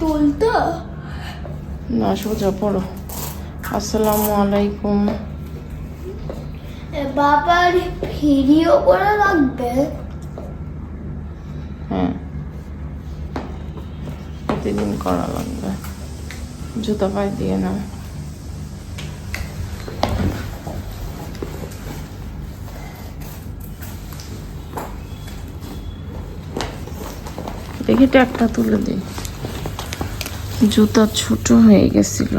তুলতো? না সোজা পড়ো। আসসালামু আলাইকুম। বাবার ভিডিও করে রাখবে হ্যাঁ। প্রতিদিন করা লাগবে। জুতা পায়ে দিয়ে নাও। দেখি একটা তুলে দিই। জুতা ছোট হয়ে গেছিল।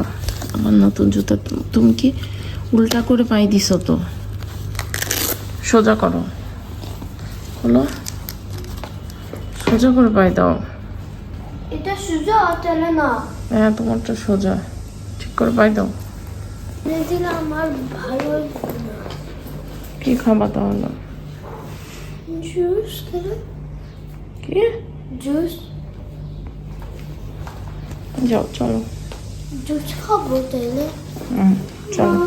আমার নতুন জুতা তুমি কি উল্টা করে পাই দিছো তো? সোজা করো। হলো? সোজা করে পাই দাও। এটা সোজা চলে না। হ্যাঁ তোমারটা সোজা। ঠিক করে পাই দাও। আমার ভালো কি খাবা তাহলে? জুস কি? জুস যাও চলো। জুস খাব তাহলে হুম চলো।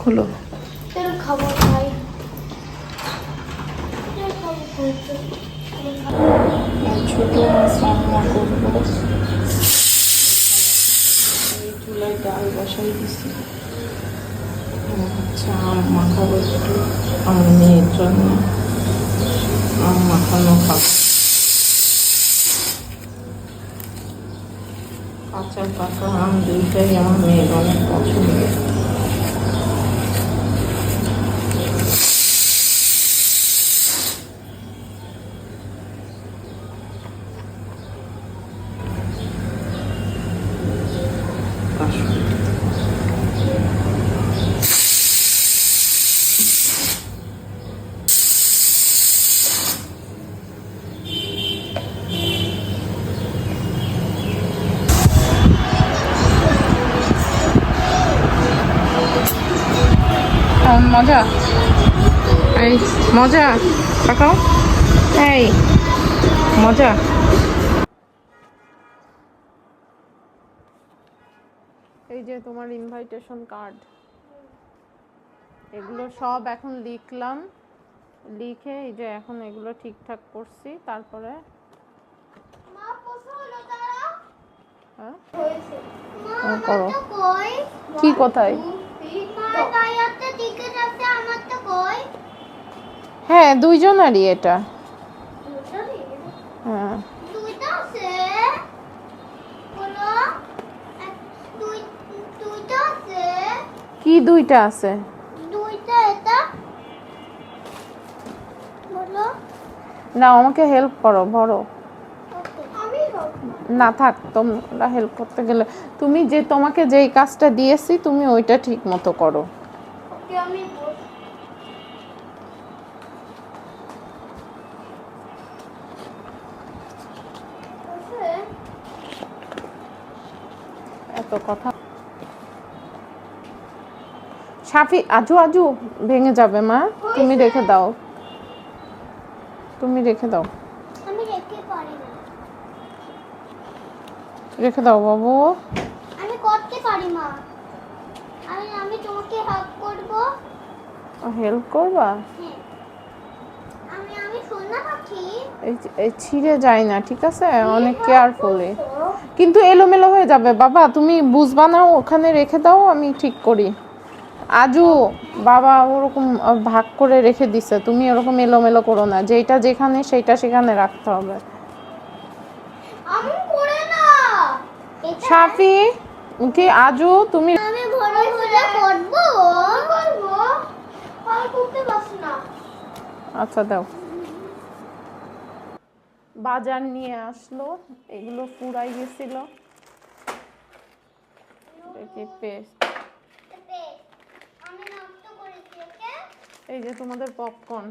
খোলো। খাব খাই। ছোট মাছ রান্না করব। চুলায় ডাল বসাই দিছি। আচ্ছা আম মাখাবো একটু আমার মেয়ের জন্য। আম মাখানো খাব কাঁচা পাকা আম দুইটাই আমার মেয়ের অনেক পছন্দ মজা? এই মজা? কাকাও এই। মজা? এই যে তোমার ইনভাইটেশন কার্ড এগুলো সব এখন লিখলাম। লিখে এই যে এখন এগুলো ঠিকঠাক করছি তারপরে হ্যাঁ? হ্যাঁ, করো। কি কোথায়? হ্যাঁ দুইজনারই এটা। হ্যাঁ। কি দুইটা আছে? না আমাকে হেল্প করো ভরো। না থাক তোমরা হেল্প করতে গেলে। তুমি যে তোমাকে যেই কাজটা দিয়েছি তুমি ওইটা ঠিক মতো করো। আমি কথা। সাফি আজু আজু ভেঙে যাবে মা। তুমি রেখে দাও। তুমি রেখে দাও। রেখে দাও বাবু। আমি করতে পারি মা। আমি আমি তোমাকে হেল্প করব। হেল্প করবা? হ্যাঁ। আমি আমি সোনা পাখি। এই এই ছিঁড়ে যায় না ঠিক আছে? অনেক কেয়ারফুলি কিন্তু এলোমেলো হয়ে যাবে। বাবা তুমি বুঝবা না ওখানে রেখে দাও আমি ঠিক করি। আজও বাবা ওরকম ভাগ করে রেখে দিছে। তুমি ওরকম এলোমেলো করো না। যেটা যেখানে সেইটা সেখানে রাখতে হবে। সাফি কি আজু তুমি আচ্ছা দাও। বাজার নিয়ে আসলো, এগুলো ফুরাই গেছিল। পেস্ট এই যে তোমাদের পপকর্ন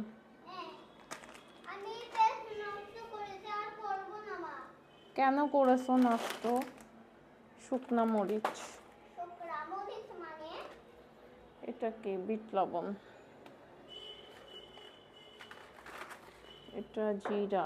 কেন করেছ নষ্ট শুকনা মরিচ। এটা কি? বিট লবণ। এটা জিরা।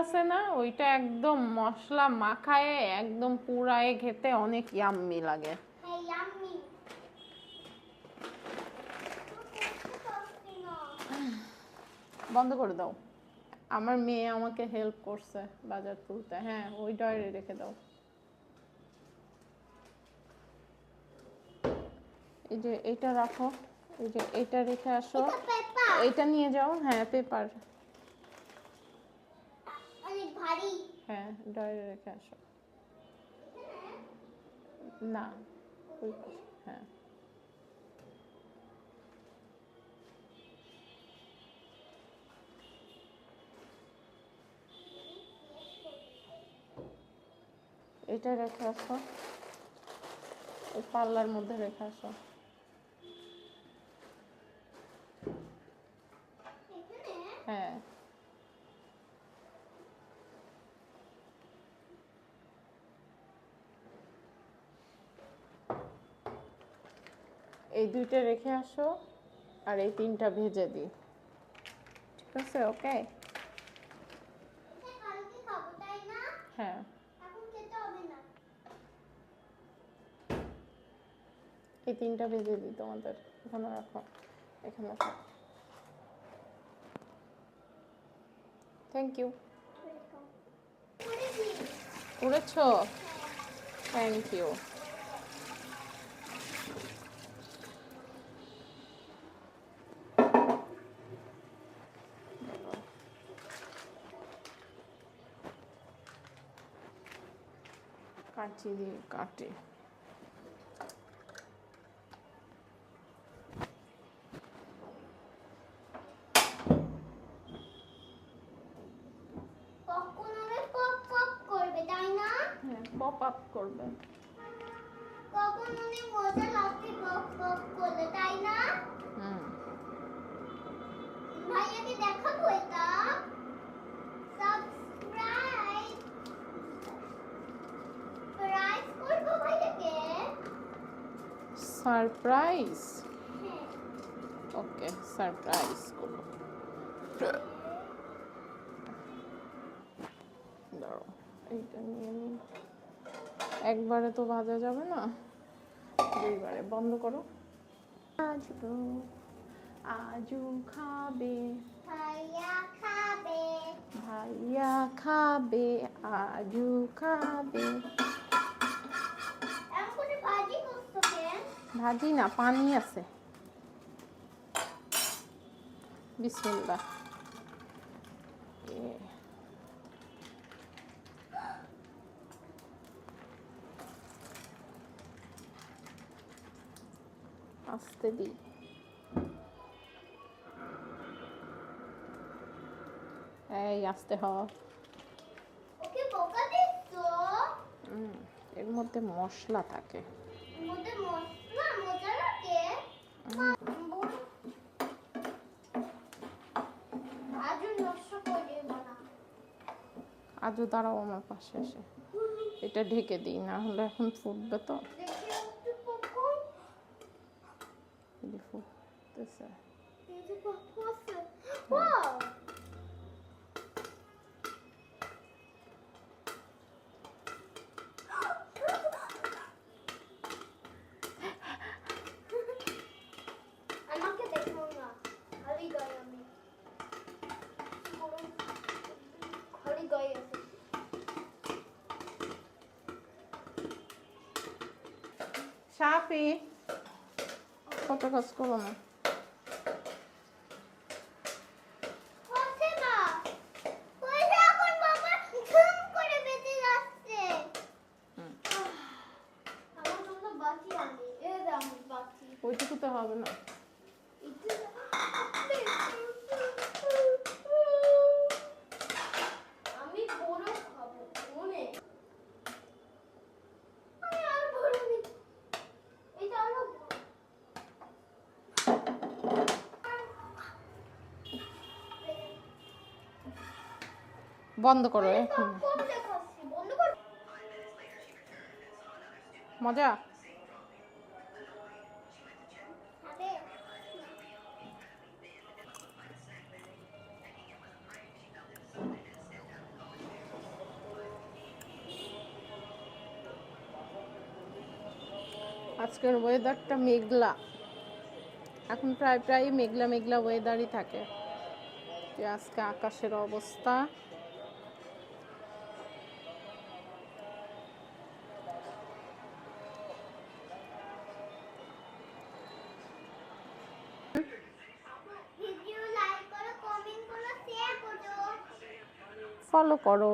আছে না ওইটা একদম মশলা মাখায় একদম পুরায়ে খেতে অনেক ইয়াম্মি লাগে। হ্যাঁ বন্ধ করে দাও। আমার মেয়ে আমাকে হেল্প করছে বাজার তুলতে। হ্যাঁ ওই ডয়ারে রেখে দাও। এই যে এটা রাখো এই যে এটা রেখে আসো। এটা এইটা নিয়ে যাও। হ্যাঁ পেপার হ্যাঁ ডয়ারে রেখে আসো। না, ওই হ্যাঁ। এটা রেখে আসো। ওই পাল্লার মধ্যে রেখে আসো এখানে হ্যাঁ এই দুইটা রেখে আসো আর এই তিনটা ভেজে দিই। ঠিক আছে ওকে? হ্যাঁ। এই তিনটা ভেজে দিই তোমাদের এখানে রাখো এখানে থাক থ্যাংক ইউ করেছ? থ্যাংক ইউ কাটি দিয়ে কাটে। পপ করবে হ্যাঁ আপ কখন মজা লাগছে পপ পপ করলে তাই না? হুম। ভাইয়াকে দেখাবো এটা? সাবস্ক্রাইব প্রাইস করব ভাইয়াকে সারপ্রাইজ? ওকে সারপ্রাইজ করো দাঁড়াও এইটা নিয়ে নিই একবারে তো ভাজা যাবে না? দুইবারে বন্ধ করো। আজু আজু খাবে। ভাইয়া খাবে। ভাইয়া খাবে আজু খাবে। ভাজি ভাজি না পানি আছে। বিসমিল্লাহ। এ। আস্তে দিই এই আস্তে হ। এর মধ্যে মশলা থাকে। মধ্যে মশলা মজা লাগে ভাজু নষ্ট করে দেবো না আজও দাঁড়াও আমার পাশে এসে। এটা ঢেকে দিই না হলে এখন ফুটবে তো দেখি একটু পপকর্ন এই যে ফুটতেছে এই যে পপকর্ন আছে ওয়াও আমাকে দেখো না খালি গায়ে আমি পুরো খালি গায়ে আছে সাপি কত কাজ করো না হচ্ছে না ওই যে এখন বাবা ঝুম করে বেঁচে যাচ্ছে হুম। আমার জন্য বাকি আনি এ দে আমি বাকি ওইটুকু তো হবে না আমি বড় খাব মনে আমি আর বড় নিই এটা আরও বড়। বন্ধ করো এখন। মজা? আজকের ওয়েদারটা মেঘলা। এখন প্রায় প্রায় মেঘলা মেঘলা ওয়েদারই থাকে। যে আজকে আকাশের অবস্থা ভিডিও লাইক করো কমেন্ট করো শেয়ার করো ফলো করো।